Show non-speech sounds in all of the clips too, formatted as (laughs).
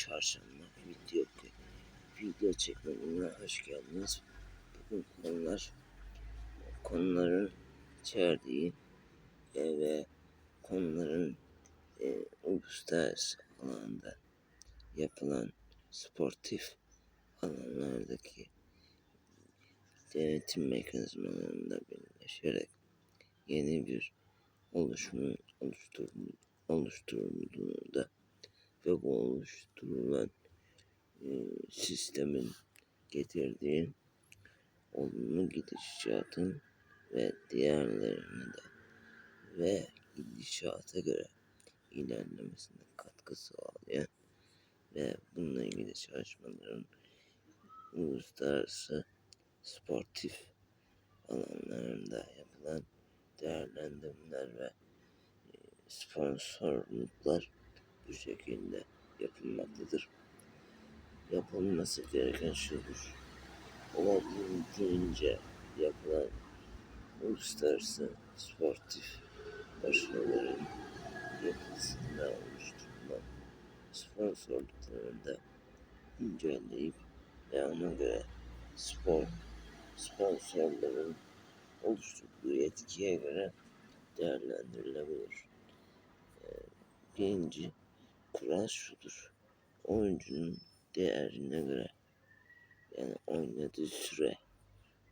çarşamba video video çekmemine hoş geldiniz. Bugün konular konuların içerdiği e, ve konuların e, uluslararası alanda yapılan sportif alanlardaki denetim mekanizmalarında birleşerek yeni bir oluşumun oluşturul- oluşturulduğunda ve oluşturulan e, sistemin getirdiği olumlu gidişatın ve diğerlerini de ve gidişata göre ilerlemesine katkı sağlayan ve bununla ilgili çalışmaların uluslararası sportif alanlarında yapılan değerlendirmeler ve e, sponsorluklar bu şekilde yapılmaktadır. Yapılması gereken şudur. Olabildiğince yapılan uluslararası sportif başarıların yapısında oluşturulan sponsorluklarını da inceleyip ve ona göre spor sponsorların oluşturduğu etkiye göre değerlendirilebilir. Ee, birinci kural şudur. Oyuncunun değerine göre yani oynadığı süre,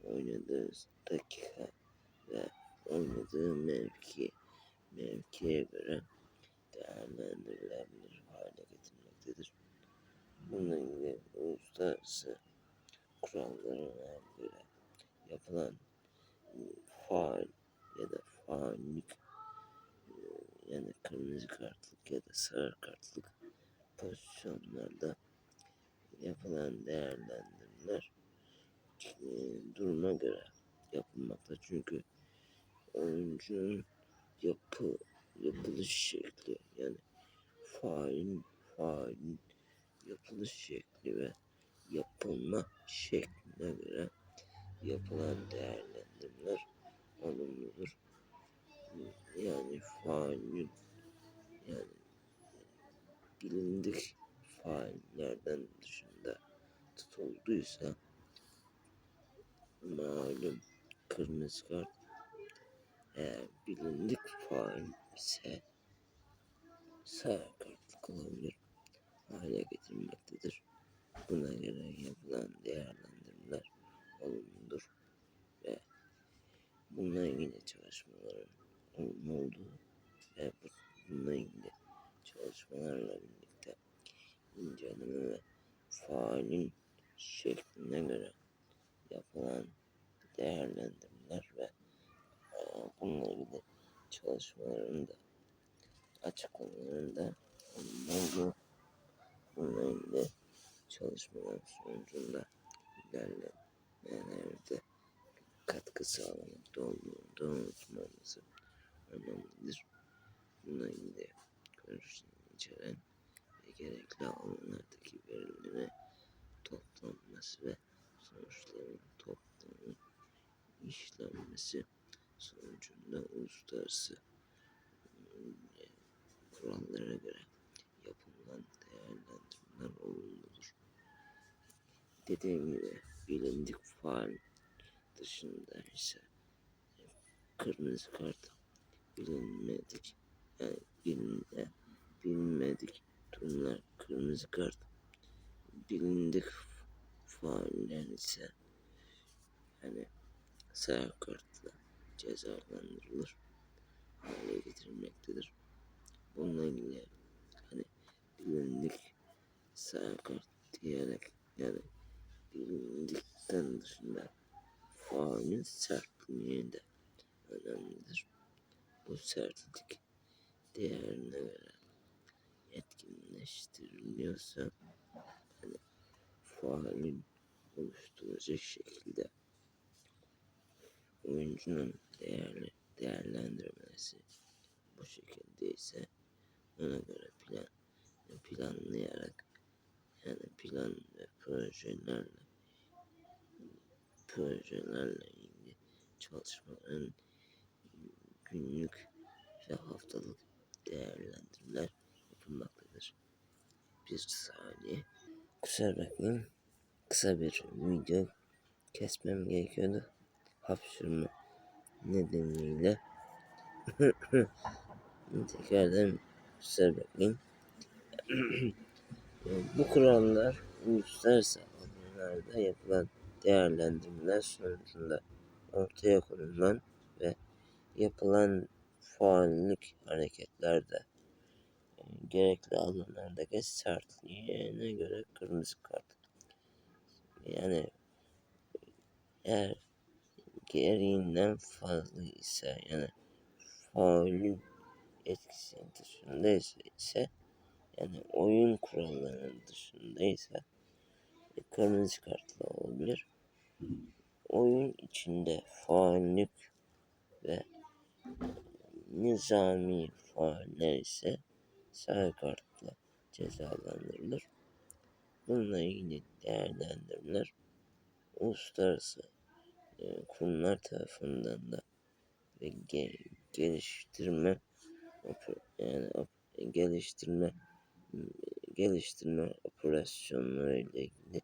oynadığı dakika ve oynadığı mevki, mevkiye göre değerlendirilebilir hale getirmektedir. Bununla ilgili uluslararası kurallarına göre yapılan faal ya da faullik e, yani kırmızı kartlık ya da sarı kartlık pozisyonlarda yapılan değerlendirmeler e, duruma göre yapılmakta. Çünkü oyuncunun yapı yapılış şekli yani failin failin yapılış şekli ve yapılma şekline göre yapılan değerlendirmeler olumludur. Yani failin yani bilindik faillerden dışında tutulduysa malum kırmızı kart eğer bilindik fail ise sarı kartlık olabilir hale getirmektedir. Buna göre yapılan değerlendirmeler olumludur ve bununla ilgili çalışmaların olumlu olduğu ve bu- bununla ilgili çalışmalarla birlikte inceleme ve failin şekline göre yapılan değerlendirmeler ve e, bununla ilgili çalışmaların da açıklamaların da olduğu bununla ilgili çalışmalar sonucunda ilerlemelerde katkı sağlamakta olduğunu unutmamızı önemlidir. Bununla ilgili görüşlerini içeren ve gerekli alanlardaki verilerin toplanması ve sonuçların toplanıp işlenmesi sonucunda uluslararası kurallara göre yapılan değerlendirmeler olumludur. Dediğim gibi bilindik faal dışında ise kırmızı kart bilinmedik yani bilinme, bilinmedik durumlar kırmızı kart bilindik faaller ise yani sarı kartla cezalandırılır hale getirilmektedir. Bununla ilgili hani bilindik sarı kart diyerek yani bilindikten dışında faulün sertliği de önemlidir. Bu sertlik değerine göre etkinleştiriliyorsa hani faulün oluşturacak şekilde oyuncunun değerli değerlendirmesi bu şekilde ise ona göre plan planlayarak yani plan ve projelerle projelerle ilgili çalışmaların günlük ve haftalık değerlendirmeler yapılmaktadır. bir saniye. Kusura bakmayın. Kısa bir video kesmem gerekiyordu. Hapşırma nedeniyle. (laughs) Tekrardan kusura bakmayın. (clears throat) Bu kurallar uluslararası alanlarda yapılan değerlendirmeler sonucunda ortaya konulan yapılan faallik hareketlerde gerekli alanlardaki sertliğine göre kırmızı kart. Yani eğer gereğinden fazla ise yani faulün etkisi dışındaysa ise yani oyun kurallarının dışındaysa e, kırmızı kartla olabilir. Oyun içinde faullük ve nizami fauller ise sarı kartla cezalandırılır. Bununla ilgili değerlendirmeler uluslararası e, kurumlar tarafından da ve ge geliştirme yani geliştirme geliştirme operasyonları ile ilgili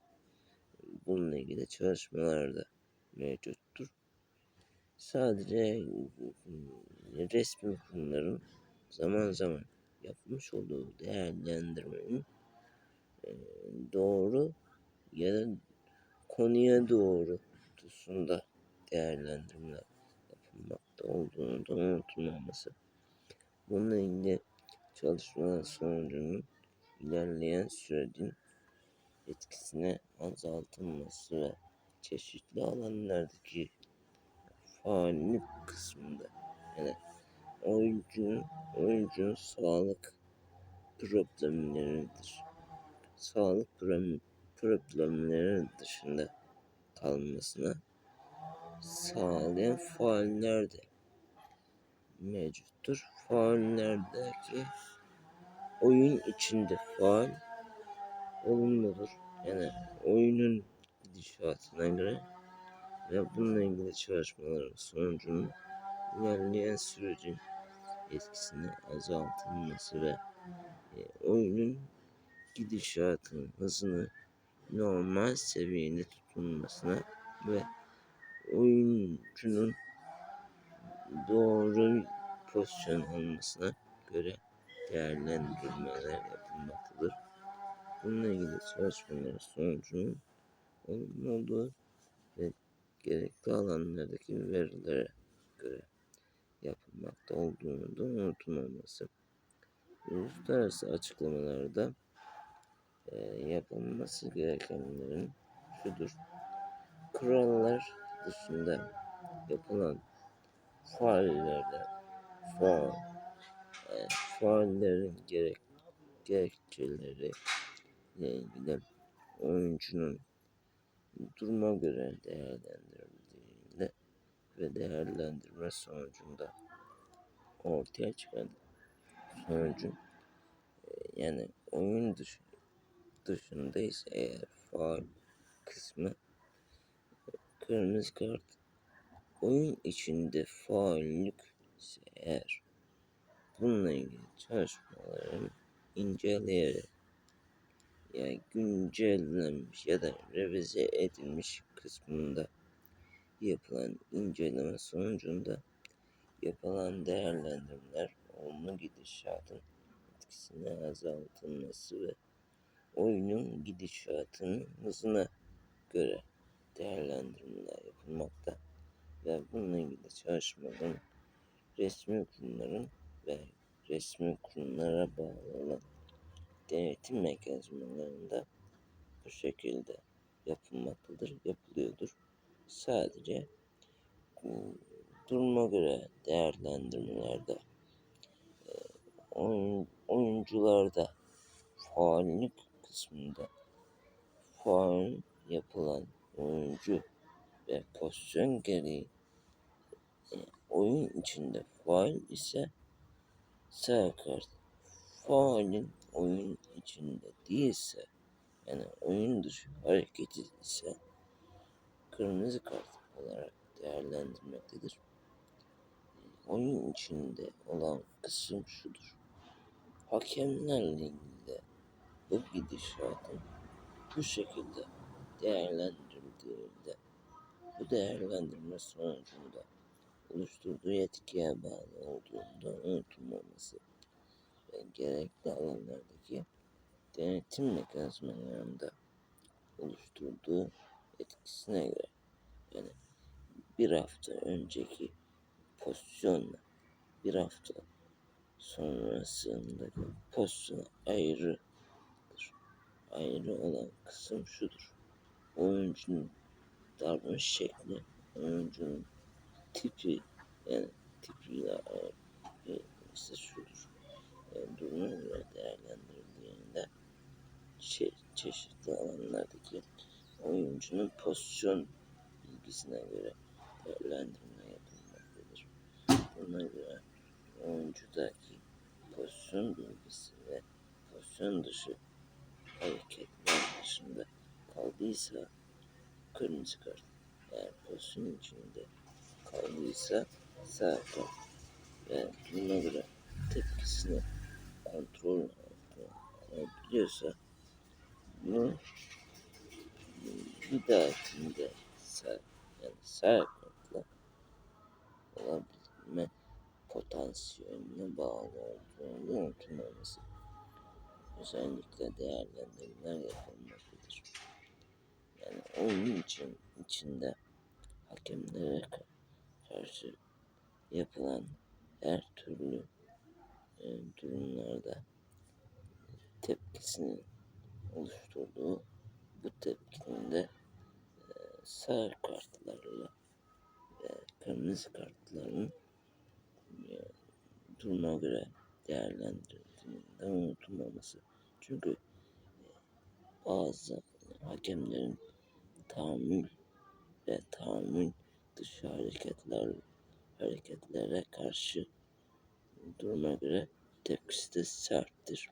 bununla ilgili çalışmalar da mevcuttur. Sadece resmi kurumların zaman zaman yapmış olduğu değerlendirmenin doğru ya da konuya doğru hususunda değerlendirmeler yapılmakta olduğunu da unutulmaması. Bununla ilgili çalışmalar sonucunun ilerleyen sürecin etkisine azaltılması ve çeşitli alanlardaki faallik kısmında yani oyuncunun oyuncunun sağlık problemleridir. Sağlık problemleri dışında kalmasına sağlayan faaller de mevcuttur. Faallerdeki oyun içinde faal olumludur. Yani oyunun gidişatına göre ve bununla ilgili çalışmaların sonucunun ilerleyen sürecin etkisini azaltılması ve e, oyunun gidişatının hızını normal seviyede tutulmasına ve oyuncunun doğru pozisyon almasına göre değerlendirmeler yapılmaktadır. Bununla ilgili çalışmalar sonucunun olumlu olduğu gerekli alanlardaki verilere göre yapılmakta olduğunu da unutulmaması. Uluslararası açıklamalarda e, yapılması gerekenlerin şudur. Kurallar dışında yapılan faallerde faal, e, faallerin gerek, gerekçeleri ile ilgili oyuncunun duruma göre değerlendirildiğinde ve değerlendirme sonucunda ortaya çıkan sonucun e, yani oyun dışı, dışındaysa eğer faal kısmı kırmızı kart oyun içinde faallük ise eğer bununla ilgili çalışmaların inceleyerek yani güncellenmiş ya da revize edilmiş kısmında yapılan inceleme sonucunda yapılan değerlendirmeler olumlu gidişatın etkisini azaltılması ve oyunun gidişatının hızına göre değerlendirmeler yapılmakta ve bununla ilgili çalışmaların resmi kurumların ve resmi kurumlara bağlı olan denetim mekanizmalarında bu şekilde yapılmaktadır, yapılıyordur. Sadece duruma göre değerlendirmelerde oyun, oyuncularda faallik kısmında faal yapılan oyuncu ve pozisyon gereği oyun içinde faal ise sağ kart. Faalin oyun içinde değilse yani oyun dışı hareketi ise kırmızı kart olarak değerlendirmektedir. Oyun içinde olan kısım şudur. Hakemlerle ilgili bu gidişatın bu şekilde değerlendirildiğinde bu değerlendirme sonucunda oluşturduğu etkiye bağlı olduğunda unutulmaması gerekli alanlardaki denetim mekanizmalarında oluşturduğu etkisine göre yani bir hafta önceki pozisyonla bir hafta sonrasındaki pozisyon ayrıdır. Ayrı olan kısım şudur. Oyuncunun davranış şekli, oyuncunun tipi yani tipiyle e, işte şudur. Göre değerlendirildiğinde çe çeşitli alanlardaki oyuncunun pozisyon bilgisine göre değerlendirme yapılmaktadır. Buna göre oyuncudaki pozisyon bilgisi ve pozisyon dışı hareketler dışında kaldıysa kırmızı kart. Eğer pozisyon içinde kaldıysa sağ kart. Ve buna göre tepkisini kontrol alabiliyorsa bunu bir dahakinde sağ yani sağ kartla olabilme potansiyeline bağlı olduğunu unutulmaması. Özellikle değerlendirmeler yapılmaktadır. Yani oyun için içinde hakemlere ka- karşı yapılan her türlü durumlarda tepkisini oluşturduğu bu tepkinin de e, sarı kartlarla ve kırmızı kartların e, duruma göre değerlendirildiğinde unutulmaması. Çünkü e, bazı hakemlerin tahammül ve tahammül dışı hareketler hareketlere karşı duruma göre tepkisi de serttir.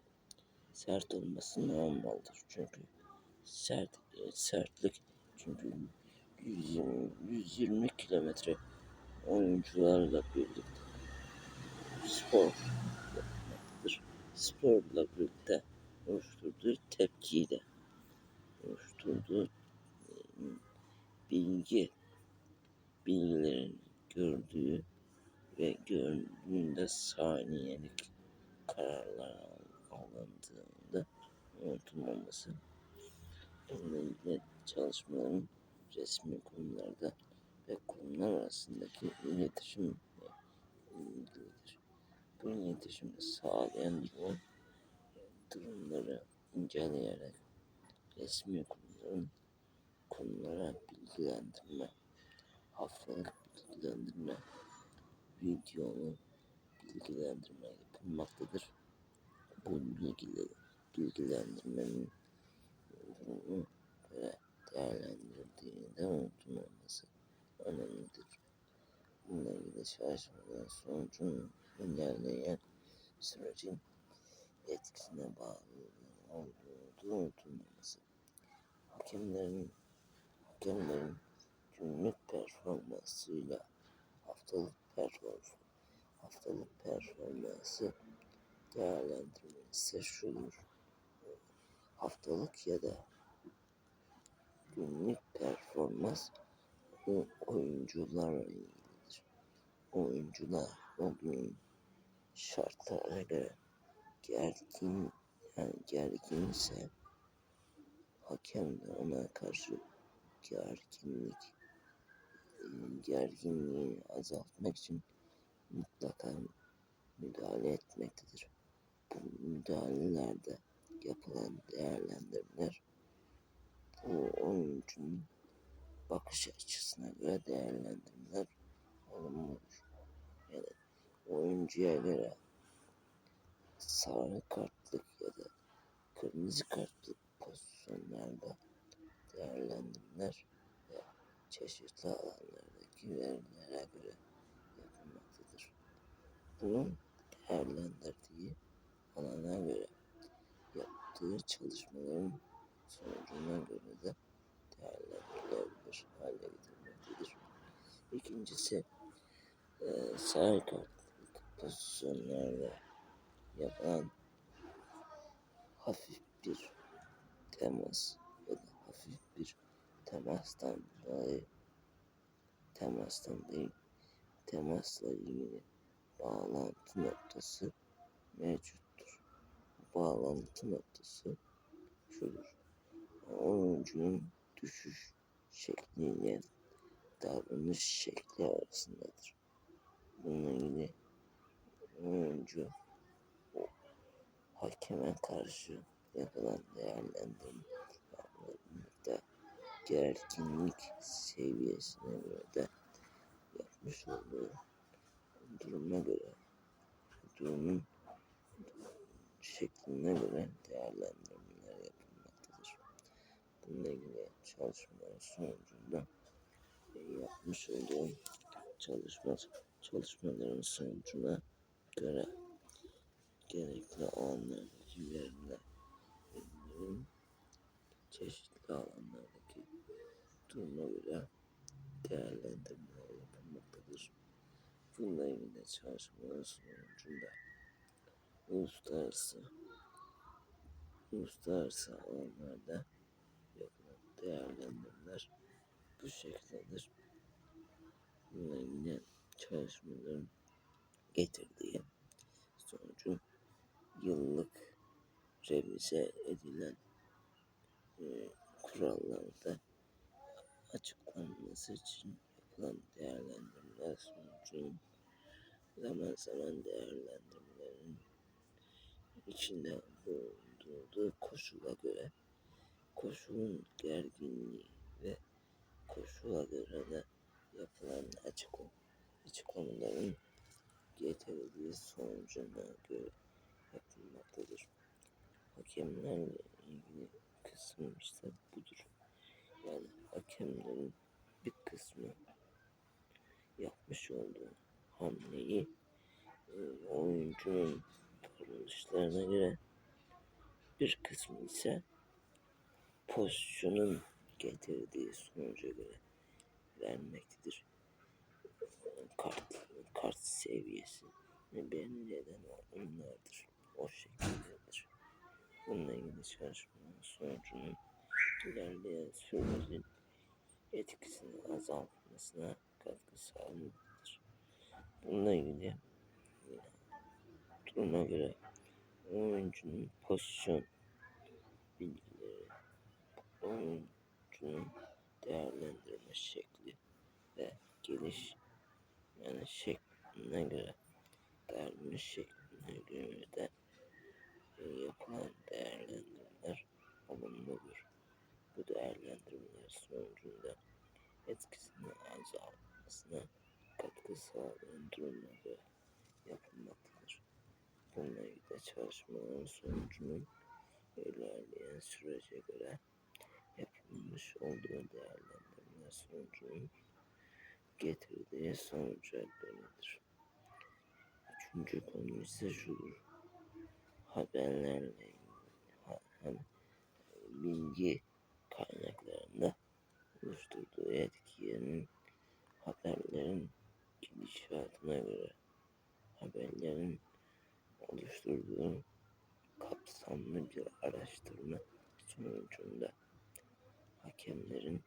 Sert olması normaldir çünkü sert e, sertlik çünkü 120, 120 kilometre oyuncularla birlikte spor yapmaktadır. Sporla birlikte oluşturduğu tepkiyle oluşturduğu e, bilgi bilgilerin gördüğü ve gördüğünde saniyelik kararlar alındığında unutulmaması. Bununla ilgili çalışmaların resmi konularda ve konular arasındaki iletişim ilgilidir. Bu iletişimi sağlayan durum durumları inceleyerek resmi konuların konulara bilgilendirme, haftalık bilgilendirme, videolu bilgilendirme yapılmaktadır. Bu bilgileri, bilgilendirmenin durumu ve değerlendirildiğinde unutulmaması önemlidir. Bununla ilgili çalışmaların sonucunun ilerleyen sürecin etkisine bağlı olduğu unutulmaması. Hakemlerin hakemlerin günlük performansıyla haftalık performans haftalık performansı değerlendirmesi şudur. Haftalık ya da günlük performans o oyuncularla ilgilidir. Oyuncular o gün şartlara göre gergin yani gerginse hakem de ona karşı gerginlik gerginliği azaltmak için mutlaka müdahale etmektedir. Bu müdahalelerde yapılan değerlendirmeler bu oyuncunun bakış açısına göre değerlendirmeler olumludur. Yani oyuncuya göre sarı kartlık ya da kırmızı kartlık pozisyonlarda değerlendirmeler çeşitli alanlardaki verilere göre yapılmaktadır. Bunun değerlendirdiği alana göre yaptığı çalışmaların sonucuna göre de değerlendirilebilir hale getirmektedir. İkincisi e, sarı kartlık pozisyonlarda yapılan hafif bir temas ya da hafif bir temastan dolayı temastan değil temasla ilgili bağlantı noktası mevcuttur. Bağlantı noktası şudur. Oyuncunun düşüş şekliyle davranış şekli arasındadır. Bununla ilgili oyuncu hakeme karşı yapılan değerlendirmelerde gerginlik seviyesine göre de yapmış olduğu duruma göre durumun şekline göre değerlendirmeler yapılmaktadır. Bununla ilgili çalışmalar sonucunda yapmış olduğum çalışma çalışmaların sonucuna göre gerekli veriler verilerin çeşitli alanlardaki duruma göre değerlendirmeler yapılmaktadır. Bununla ilgili çalışmalar sonucunda uluslararası uluslararası alanlarda yapılan değerlendirmeler bu şekildedir. Bununla ilgili çalışmaların getirdiği sonucun yıllık revize edilen e, kurallarda açıklanması için yapılan değerlendirmeler sonucunun zaman zaman değerlendirmelerin içinde bulunduğu koşula göre koşulun gerginliği ve koşula göre de yapılan açıklama, açıklamaların getirdiği sonucuna göre yapılmaktadır. Hakemlerle ilgili kısım işte budur. Yani hakemlerin bir kısmı yapmış olduğu hamleyi e, oyuncunun davranışlarına göre bir kısmı ise pozisyonun getirdiği sonuca göre vermektedir. Kart, kart seviyesi belirlenen onlardır. O şekildedir. Bununla ilgili çalışmanın sonucunun ilerleyen sürecin etkisini azaltmasına katkı sağlamaktır. Bununla ilgili duruma göre oyuncunun pozisyon bilgileri, oyuncunun değerlendirme şekli ve geliş yani şekline göre davranış şekline göre de yapılan değerlendirmeler olumludur. Bu değerlendirmeler sonucunda etkisini azaltmasına katkı sağlayan durumlarda yapılmaktadır. Bununla ilgili çalışmaların sonucunun ilerleyen sürece göre yapılmış olduğu değerlendirmeler sonucunun getirdiği sonuca göredir. Üçüncü konu ise şudur. Haberlerle ilgili bilgi kaynaklarında oluşturduğu etkilerin haberlerin gidişatına göre haberlerin oluşturduğu kapsamlı bir araştırma sonucunda hakemlerin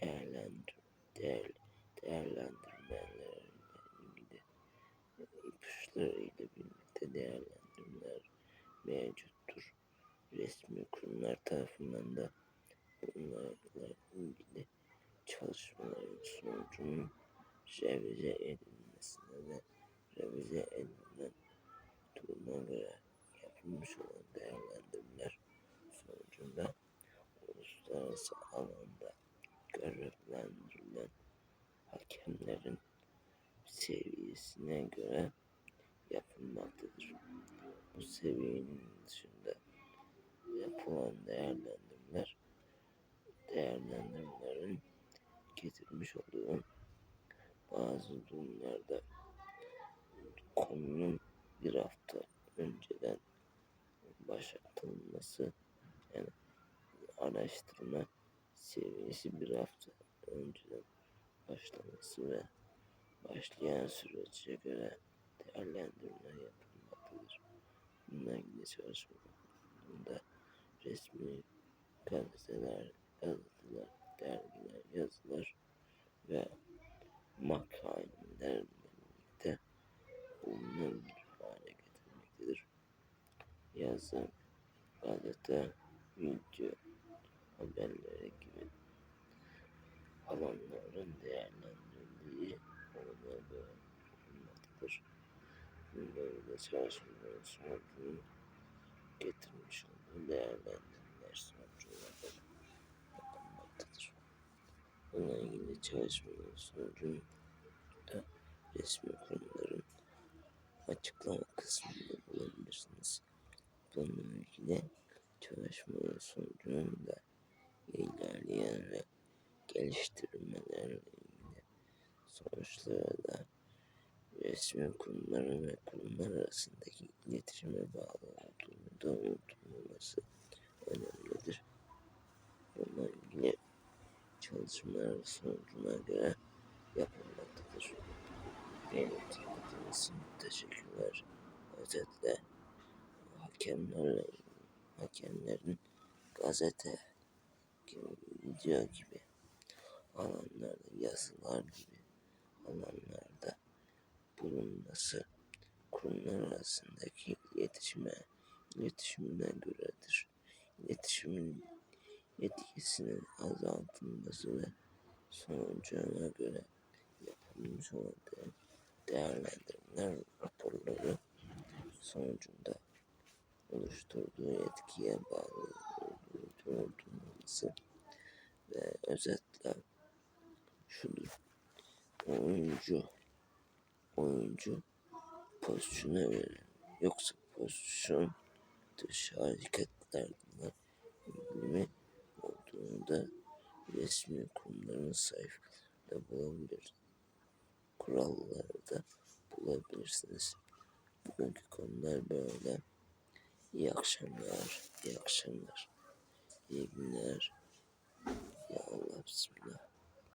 değerlendir değer, değerlendirmeleriyle ilgili ipuçlarıyla birlikte değerlendirmeler mevcuttur. Resmi kurumlar tarafından da bunlarla ilgili çalışmaların sonucunun revize edilmesine ve revize edilen duruma göre yapılmış olan değerlendirmeler sonucunda uluslararası alanda görevlendirilen hakemlerin seviyesine göre yapılmaktadır. Bu seviyenin dışında yapılan değerlendirmeler değerlendirmelerin getirmiş olduğu bazı durumlarda konunun bir hafta önceden başlatılması yani araştırma seviyesi bir hafta önceden başlaması ve başlayan sürece göre değerlendirme yapılmaktadır. Bununla ilgili çalışmalarında resmi gazeteler, gazeteler, dergiler, yazılar ve makalelerle birlikte bulunur hale getirmektedir. Yazı, gazete, video, haberleri gibi alanların değerlendirildiği konularda bulunmaktadır. Böyle çalışmaların sonucunu getirmiş olduğu değerlendirmeler sonucu olarak. Bununla ilgili çalışmaların sonucunu da resmi kurumların açıklama kısmında bulabilirsiniz. Bununla ilgili çalışmaların sonucunun da ilerleyen ve geliştirmelerle ilgili sonuçları da resmi kurumların ve kurumlar arasındaki iletişime bağlı olduğunu da unutulmaması önemlidir. Bununla ilgili çalışmalar sonucuna göre yapılmaktadır. Benim dinlediğiniz için teşekkürler. Özetle hakemlerle hakemlerin gazete gibi, video gibi alanlarda, yazılar gibi alanlarda bulunması kurumlar arasındaki iletişime, iletişimine göredir. İletişimin etkisinin azaltılması ve sonucuna göre yapılmış olan de- değerlendirmeler raporları sonucunda oluşturduğu etkiye bağlı olduğu unutulmaması ve özetle şudur. Oyuncu oyuncu pozisyona verir. Yoksa pozisyon dışı hareketlerden ilgili olduğunu da resmi kurumların sayfalarında bulabilir. Kuralları da bulabilirsiniz. Bugünkü konular böyle. İyi akşamlar, iyi akşamlar, iyi günler. Ya Allah bismillah.